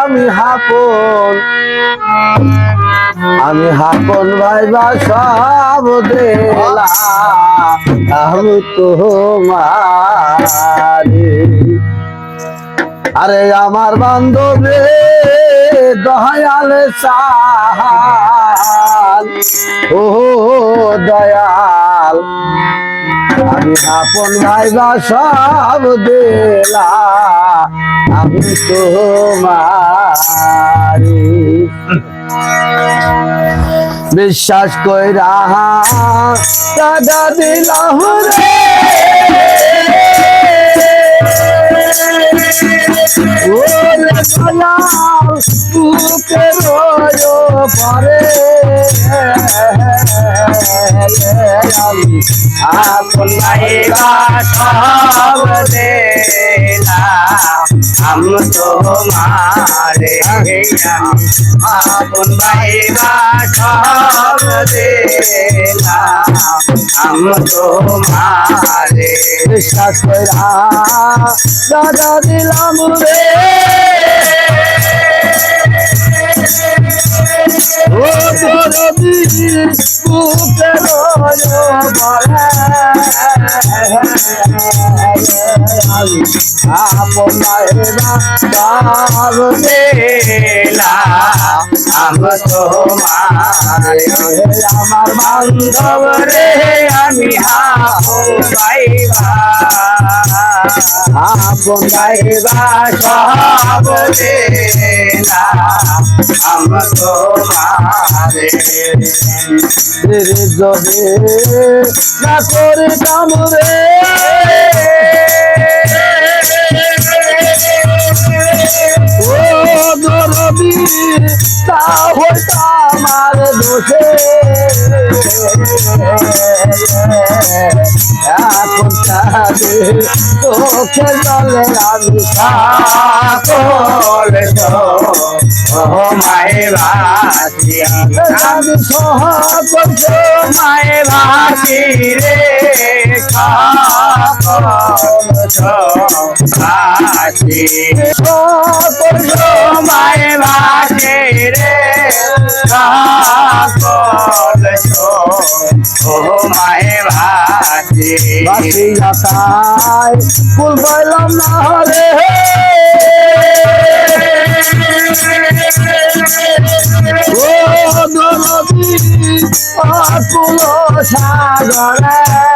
আমি হাপন। আমি হাপন ভাই বা সব দেলা। আমি তো মারি আরে আমার বান্ধবে, দয়াল সাহাল। ও দয়াল। আমি আপন ভাই বা সব দেলা। আমি তোমারি। বিশ্বাস কইরা দাদা দিলাম রে। ওরে দয়াল বুকে রয় আমি আপন ভাই বা সব দিলাম हम তোমারে আপন ভাইবা সব দিলাম हम তোমারে বিশ্বাস কইরা দাদা দিলাম তোমার দেলা আম তোমার আমার বান্ধব রে আমি হাইবা হাইবা সব দেলা আম তোমার রে যদি না করে কামরে হইতা আমার দোষে এখন তাদের চোখে জলে আমি সকল ও মায়ে বাসি আমি সহ করছে মায়ে বাসি রে সকল তো বাসি যাতাই ফুল পাইলাম না রে ও দরদি আকুল সাগরে।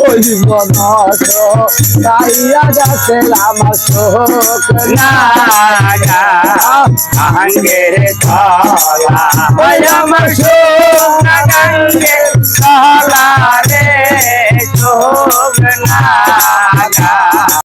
ওই মনত আমার শোক নাগা আঙ্গের তলা আমার সোনাঙ্গের